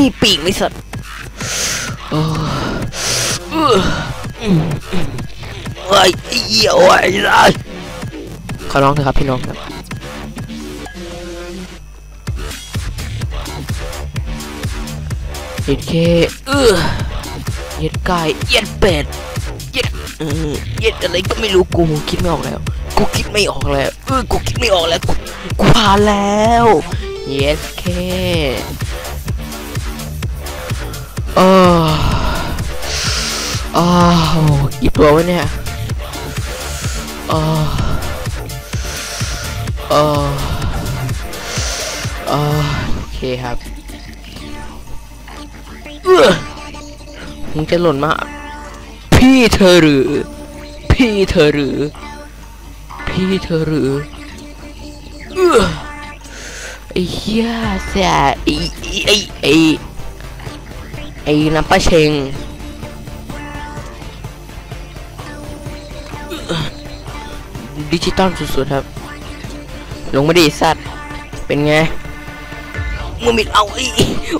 มีปีกไหมสัตว์โอ้เอ้ยไอ้เหี้ยโอ้ยได้ขอร้องเถอะครับพี่น้องครับเย็ดเคเออเย็ดไก่เย็ดเป็ดเย็ดเออเย็ดอะไรก็ไม่รู้กูคิดไม่ออกแล้ว กูคิดไม่ออกแล้วเออกูคิดไม่ออกแล้วกูกูผ่านแล้วเย็ดเค โอ้โอ้กี่ตัววะเนี่ยโอ้โอ้โอ้โอเคครับเอื้อมึงจะหล่นมา พี่เธอหรือ พี่เธอหรือ พี่เธอหรือเอื้อไอ้เหี้ยแสไอ้ไอ้ไอ้ ไอ้น้ำปลาเชงดิจิตอลสุดๆครับ ลงมาดิสัตว์ เป็นไงมึงมิดเอาอ้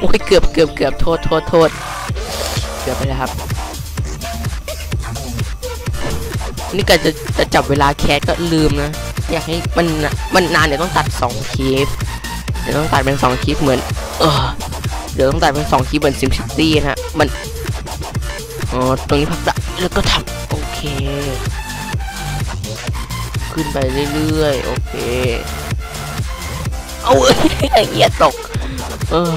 โอ้ยเกือบเกือบเกือบโทษโทษโทษเกือบไปแล้วครับ นี่ก็จะจะจับเวลาแคสก็ลืมนะ อยากให้มันมันนานเดี๋ยวต้องตัดสองคลิป เดี๋ยวต้องตัดเป็นสองคลิปเหมือน เออ เดี๋ยวต้องตัดเป็นสองคลิปเหมือนซิมซิตี้นะฮะมันอ๋อตรงนี้พักละแล้วก็ทำโอเค ขึ้นไปเรื่อยๆ โอเค เอาเอ้ยไอ้เหี้ยตก เออ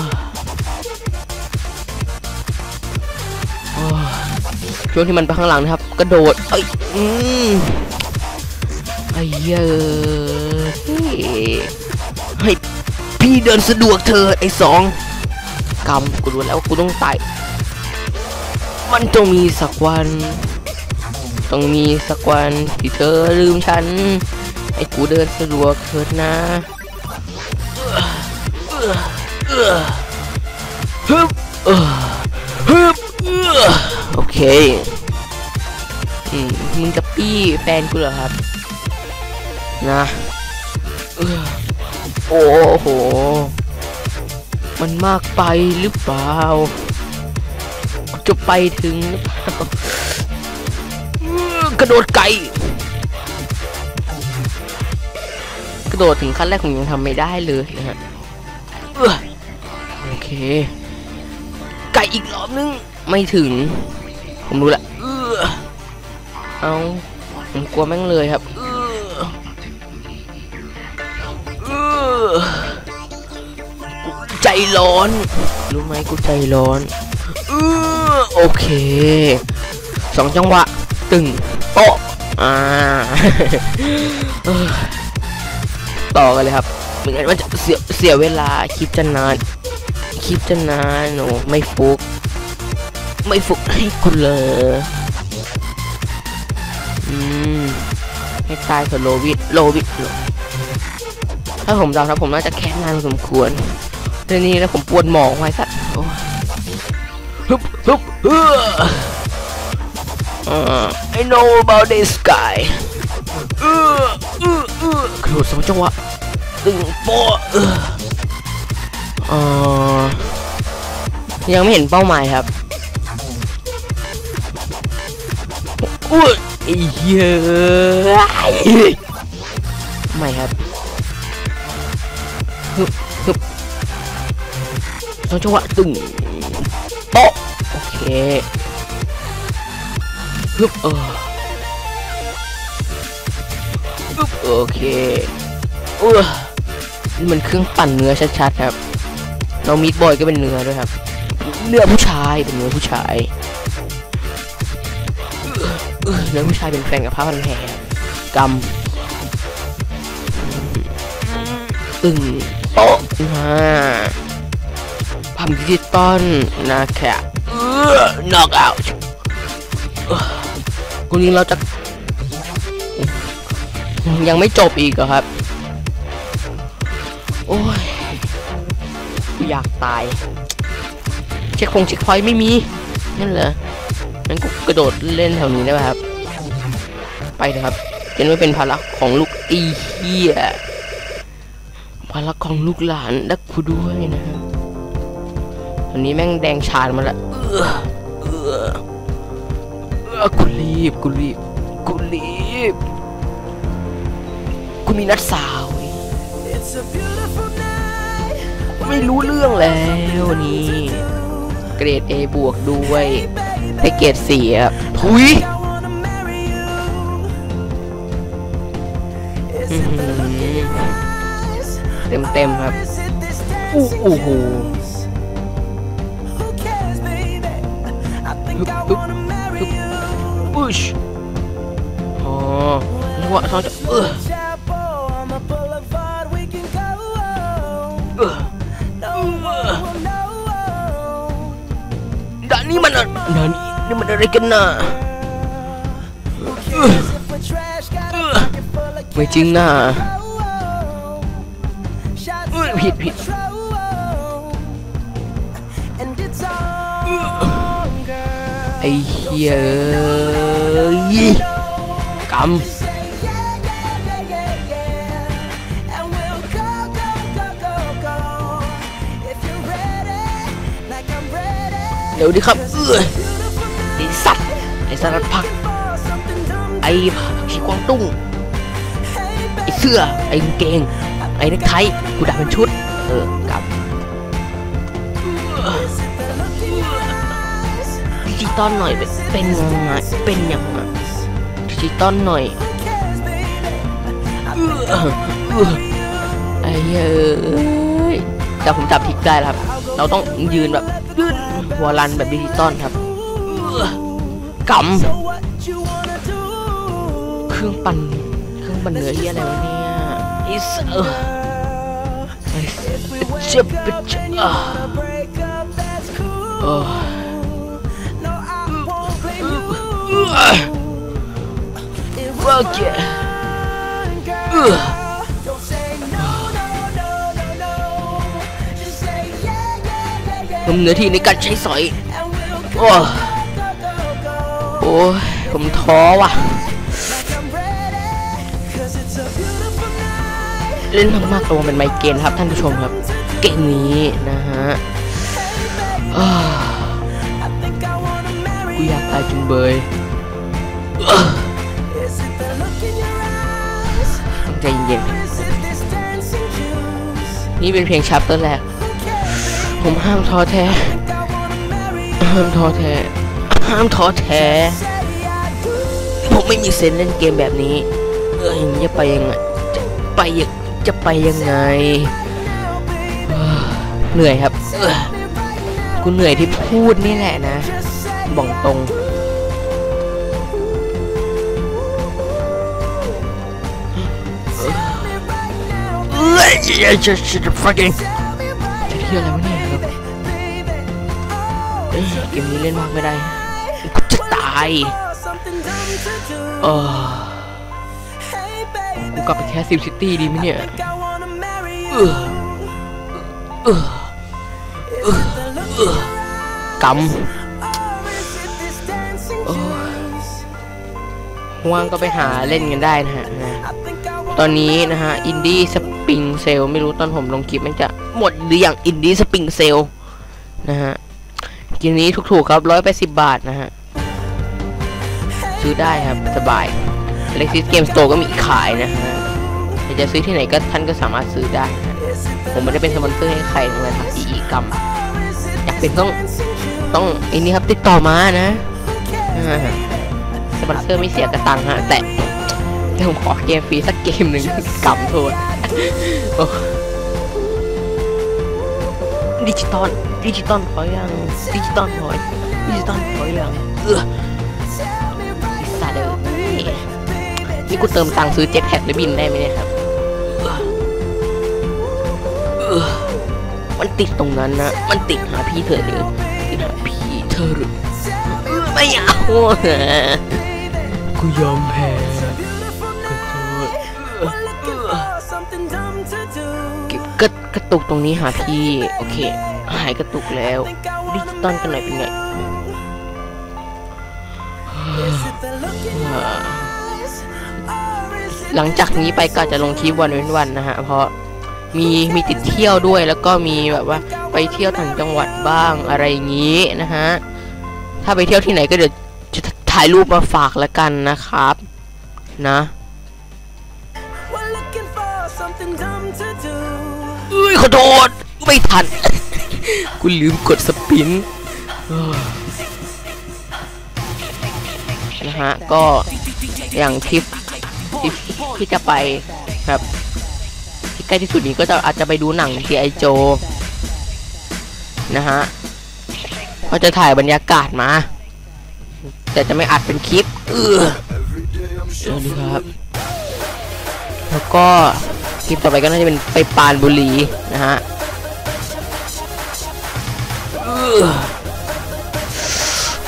ช่วงที่มันไปข้างหลังนะครับ กระโดดเอ้ยอืมไอ้เหี้ยเอ้ยให้พี่เดินสะดวกเธอไอ้สอง กำกูรู้แล้วว่ากูต้องไต่มันต้องมีสักวัน ต้องมีสักวันที่เธอลืมฉันไอ้กูเดินสะดวกเถิดนะฮึบฮึบโอเคมึงจะปี้แฟนกูเหรอครับ นะ โอ้โห มันมากไปหรือเปล่า จะไปถึงกระโดดไกลกระโดดถึงขั้นแรกผมยังทำไม่ได้เลยนะฮะเออโอเค ไก่อีกรอบนึง ไม่ถึง ผมรู้ละ เออเอาผมกลัวแม่งเลยครับเใจร้อน รู้ไหมกูใจร้อนเออโอเคสองจังหวะ ตึงโป๊ะอ่าเออต่อกันเลยครับเหมือนกันว่าจะเสียเสียเวลาคลิปจะนานคลิปจะนานโอ้ไม่ฟุก ไม่ฟุกให้คุณเลยอืมให้ตายเถอะโลวิดโลวิดโลถ้าผมเดาครับผมน่าจะแค่นานพอสมควร ทีนี้แล้วผมปวดหมองไว้สัตว์โอ้ยฮึบฮึบเอออ่า I know about this guy เออเออเออกระโดดสองจังหวะตึงโป๊ะเออเอ่อยังไม่เห็นเป้าหมายครับอุ้ยไอ้เหี้ยไม่ครับ ฮึบฮึบสองจังหวะตึงโปโอเคฮึบเออฮึบโอเคเออนี่มันเครื่องปั่นเนื้อชัดๆครับน้องมิดบอยก็เป็นเนื้อด้วยครับเนื้อผู้ชายเป็นเนื้อผู้ชายเนื้อผู้ชายเป็นแฟนกับพระพันแท้กำตึงโป๊ะมา พัมดิจิตอลนะครับเออนอกเอาคนนี้เราจะ ยังไม่จบอีกเหรอครับ โอ้ยกูอยากตาย เช็คพงเช็คพอยไม่มี นั่นเหรองั้นกูกระโดดเล่นแถวนี้ได้ไหมครับ ไปเถอะครับจะไม่เป็นภาระของลูกอีเฮียภาระของลูกหลานและกูด้วยนะครับ อันนี้แม่งแดงชาญมาละเออเออเออกูรีบกูรีบกูรีบกูมีนัดสาวเว้ย It's a beautiful night. ไม่รู้เรื่องแล้วนี่ เกรด A บวกด้วยแต่เกรดเสียทุย I wanna marry you. Is it the look in your eyes? เต็มเต็มๆครับ Is it this อู้ dancing โอ้โห I think I wanna marry you. ปุชอ๋อนึกว่าเขาจะเออ Chapel ไอ้เหี้ยกำเดี๋ยวดิครับไอสัตว์ไอสลัดผัก ไอผีกวางตุ้งไอเสื้อ ไอกางเกง ไอเน็กไทกูด่าเป็นชุด เออ ตอลหน่อยเป็นยังไงเป็นยังไงดิจิตอลหน่อยเออเออไอ้เหี้ยเอ้ยแต่ผมจับทิกได้ครับ เราต้องยืนแบบยืนหัวรันแบบดิจิตอลครับเออกำเครื่องปั่นเครื่องปั่นเนื้อเหียอะไรวะเนี่ยอิสเออไอ้เจ็บปะจ๊ะอะ Break up, that's cool. เออ fuck yeah fun, girl. เออ Don't say no, no, no, no, no. Just say yeah, yeah, yeah, ผม yeah. เนื้อที่ในการใช้สอย And we'll โอ้ go, go, go. โอ้ยผมท้อว่ะ Like I'm ready. 'Cause it's a beautiful night. เล่นมากๆตัวเป็นไมเกรนครับท่านผู้ชมครับ เกมนี้นะฮะอ้า I think I wanna marry กูอยากตายจุงเบย ใจเย็นๆนี่เป็นเพียงชัปเตอร์แรก ผมห้ามท้อแท้ ห้ามท้อแท้ ห้ามท้อแท้ ผมไม่มีเซนเล่นเกมแบบนี้ เอ้ยจะไปยังไง จะไปยังจะไปยังไง เหนื่อยครับกูเหนื่อยที่พูดนี่แหละนะบอกตรง อ้ยจะจะจะ fucking เที่ยวอะไรวะเนี่ยครับเอ้ยเกมนี้เล่นมากไม่ได้กูจะตายเออกูกลับไปแคสซิมซิตี้ดีไหมเนี่ย I wanna marry เออเออกำว่างก็ไปหาเล่นกันได้นะฮะนะตอนนี้นะฮะอินดี้ส ปริงเซลไม่รู้ตอนผมลงคลิปมันจะหมดหรืออยังอินดี้สปริงเซลนะฮะเกมนี้ถูกๆครับร้อยแปดสิบบาทนะฮะ ซื้อได้ครับ สบาย Alexis Game Store ก็มีขายนะฮะอยากจะซื้อที่ไหนก็ท่านก็สามารถซื้อได้นะผมไม่ได้เป็นสปอนเซอร์ให้ใครเลยครับอีกรรมอยากเป็นต้องต้องอ้นี่ครับติดต่อมานะสปอนเซอร์ไม่เสียกระตังฮะแต่ แต่ผมขอเกมฟรีสักเกมหนึ่งกำโทษดิจิตอลดิจิตอลพอยังดิจิตอลพอดิจิตอลพอยังเออ Tell me right ไอ้สัตว์เอ้ย baby. นี่กูเติมตังค์ซื้อเจ็ตแพ็คแล้บินได้ไหมเนี่ยครับออเอมันติดตรงนั้นนะ มันติดหาพี่เธอหรือติดหาพี่เธอหรือเออไม่เอากูยอมแพ้ กระตุกตรงนี้หาพี่โอเค หายกระตุกแล้วดิจิตอลกันหน่อยเป็นไงหลังจากนี้ไปก็จะลงคลิปวันเว้นวันนะฮะ เพราะมีมีติดเที่ยวด้วยแล้วก็มีแบบว่าไปเที่ยวต่างจังหวัดบ้างอะไรอย่างนี้นะฮะ ถ้าไปเที่ยวที่ไหนก็เดี๋ยวจะถ่ายรูปมาฝากแล้วกันนะครับ นะ ยขอโทษไม่ทัน กูลืมกดสปินนะฮะ ก็อย่างทริปที่จะไปครับที่ใกล้ที่สุดนี้ก็จะอาจจะไปดูหนังที่ไอโจ นะฮะก็จะถ่ายบรรยากาศมา แต่จะไม่อัดเป็นคลิป เออสวัสดีครับ แล้วก็ ลิปต่อไปก็น่าจะเป็นไปปานบุรีนะฮะ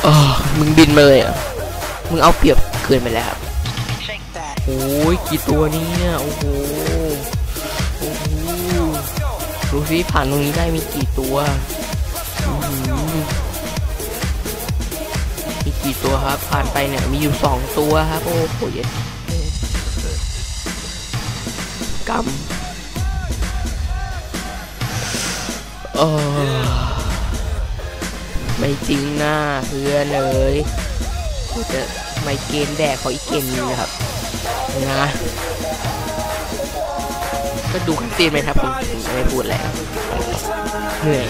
เออมึงบินมาเลยอะ มึงเอาเปรียบเกินไปแล้วครับ โอ้ยกี่ตัวเนี่ยโอ้โหโอ้โหดูสิผ่านตรงนี้ได้มีกี่ตัว มีกี่ตัวครับ ผ่านไปเนี่ยมีอยู่สองตัวครับ โอ้โหเย็ กำเออไม่จริงนะเพื่อนเลยกูจะไม่เกมแดกขออีกเกมนึงนะครับนะ ก็ดูขั้นตีนไหมครับผมไม่พูดแล้วเหนื่อย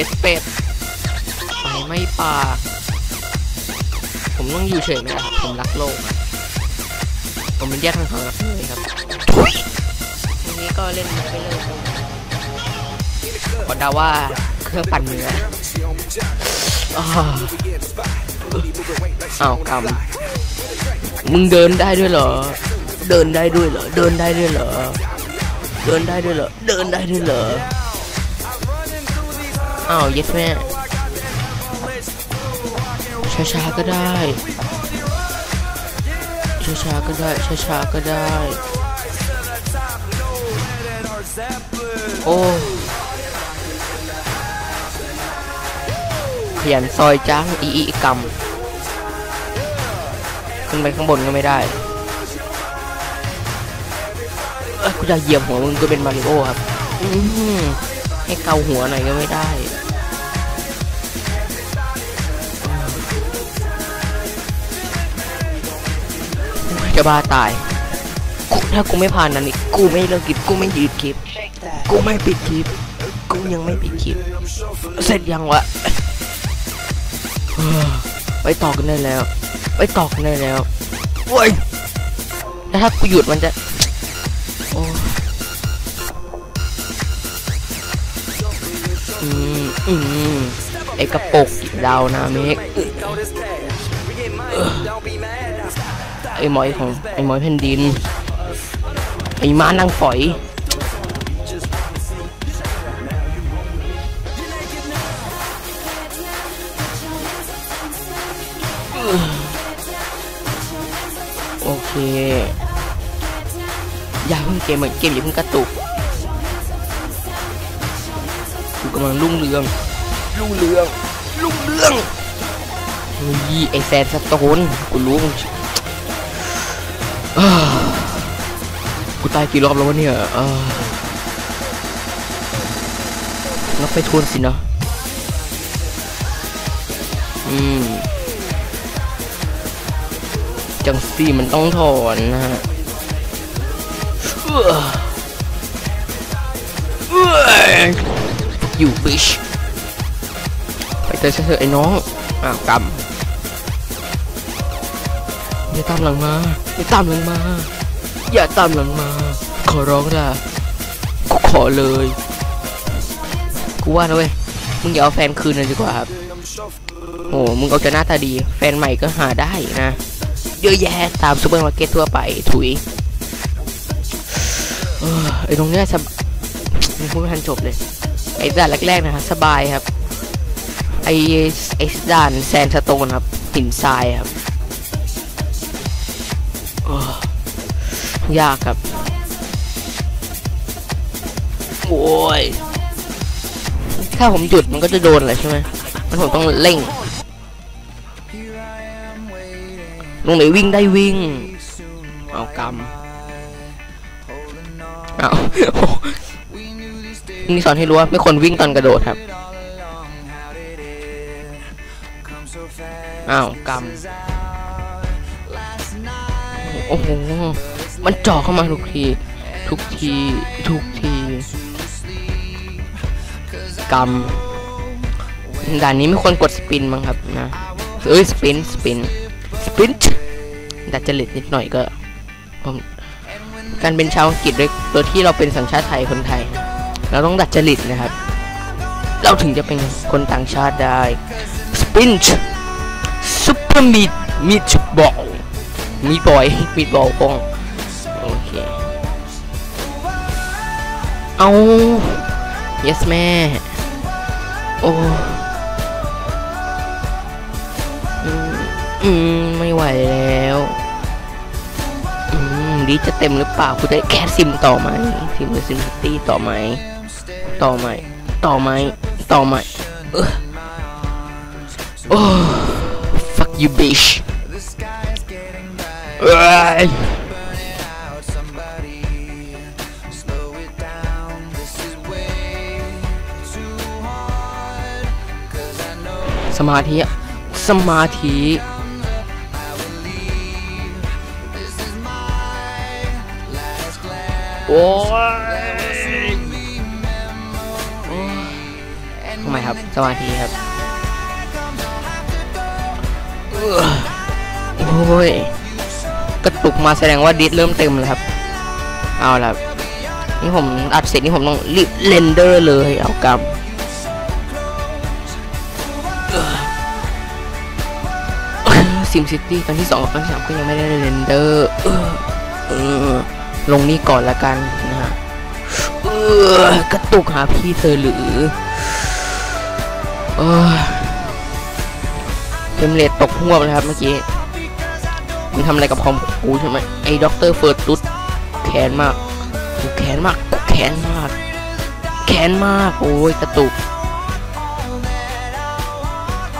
ยสเป็ดไฟไม่ป่า ผมต้องอยู่เฉยไม่ได้ครับ ผมรักโลกผมเป็นแยกทางทางรักเลยครับทีนี้ก็เล่นไปเลยขอดาว่าเครื่องปั่นเนื้ออ้าวอ้าวกำมึงเดินได้ด้วยเหรอ เดินได้ด้วยเหรอ เดินได้ด้วยเหรอ เดินได้ด้วยเหรอ เดินได้ด้วยเหรอ อ้าวเย็ดแม่ช้าๆก็ได้ช้าๆก็ได้ช้าๆก็ได้ โอ้ขยันซอยจ้างอีอีกรรมขึ้นไปข้างบนก็ไม่ได้กูจะเหยียบหัวมึงก็เป็นมาริโอครับ อื ให้เกาหัวหน่อยก็ไม่ได้จะบ้าตาย ถ้ากูไม่ผ่านนั้นอีกกูไม่เลิกคลิป กูไม่หยุดคลิป กูไม่ปิดคลิป กูยังไม่ปิดคลิป เสร็จยังวะ ไปต่อกันได้แล้ว ไปต่อกันได้แล้วโว้ยแล้วถ้ากูหยุดมันจะ อืมไอกระปกดาวนาเมกไอหมอยของไอหมอยแผ่นดิน ไอม้านั่งฝอยโอเค อย่าเพิ่งเกมเหมือนเกมอย่าเพิ่งกระตุกำลังรุ่งเรือง รุ่งเรือง รุ่งเรืองเฮ้ยไอแซนสโตนกูรู้มึงอ้ากูตายกี่รอบแล้ววะเนี่ยเออนับไปทวนสินะ อืม จังซี่มันต้องถอนนะฮะเอื้อ อยู่บิชไปเจอเถอะไอ้น้อง อ้าวกำอย่าตามหลังมา อย่าตามหลังมา อย่าตามหลังมา ขอร้องล่ะกูขอเลย กูว่านะเว้ย มึงอย่าเอาแฟนคืนเลยดีกว่าครับโอ้มึงเอาจะหน้าตาดี แฟนใหม่ก็หาได้นะ เยอะแยะตามซูเปอร์มาร์เก็ตทั่วไป ถุยเออไอตรงเนี้ยสบมันพูดไม่ทันจบเลย ไอ้ด่านแรกๆนะครับสบายครับ ไอ้ไอ้ด่านแซนสโตนครับหินทรายครับยากครับ โอ้ย ถ้าผมหยุดมันก็จะโดนอะไรใช่ไหมมันผมต้องเร่งลงไหนวิ่งได้วิ่ง เอากำเอา นี่สอนให้รู้ว่าไม่ควรวิ่งตอนกระโดดครับ อ้าวกำโอ้โห มันเจ่อเข้ามาทุกที ทุกที ทุกทีกำด่านนี้ไม่ควรกดสปินมั้งครับนะ เอ้ยสปิน สปิน สปินดัดจริตนิดหน่อยก็ผมการเป็นชาวอังกฤษด้วยตัวที่เราเป็นสัญชาติไทยคนไทย เราต้องดัดจริตนะครับ เราถึงจะเป็นคนต่างชาติได้สปินช์ซุปเปอร์มีดมีดบอลมีบอยมีบอลกงโอเคเอา yes แม่โอ้อืมอืมไม่ไหวแล้วอืมดีจะเต็มหรือเปล่าคุณได้แค่ซิมต่อไหมซิมหรือซิมซิตี้ต่อไหม ต่อไหมต่อไหมต่อไหมเออโอ้ fuck you bitch เอ้ยสมาธิอะสมาธิโอ้ยำไมครับ สมาธิครับเออโอ้ยกระตุกมาแสดงว่าดิสเริ่มเต็มแล้วครับ เอาละนี่ผมอัดเสร็จนี่ผมต้องรีบเรนเดอร์เลยเอากำซิมซิตี้ตอนที่สองกับตอนที่สามก็ยังไม่ได้เรนเดอร์เออลงนี่ก่อนละกันนะฮะเออกระตุกหาพี่เธอหรือ เออเฟมเรทตกหัวบเลยครับเมื่อกี้มึงทำอะไรกับคอมกูใช่ไหมไอ้ด็อกเตอร์เฟิร์สตุดแค้นมากกูแค้นมากกูแค้นมากแค้นมาก โอ้ยกระตุก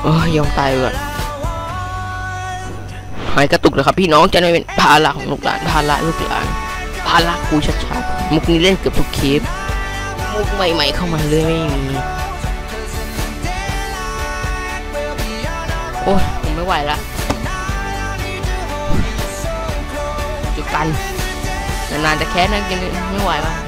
โอ้ยยอมตายก่อนหายกระตุกเลยครับพี่น้องจะไม่เป็นภาระของลูกหลานภาระลูกหลานภาระกูชัดๆมุกนี้เล่นเกือบทุกคลิปมุกใหม่ ๆ เข้ามาเลยไม่มี อ้ยผมไม่ไหวละจุดกัน นานๆจะแค้นนะกินไม่ไหวป่ะตายห่า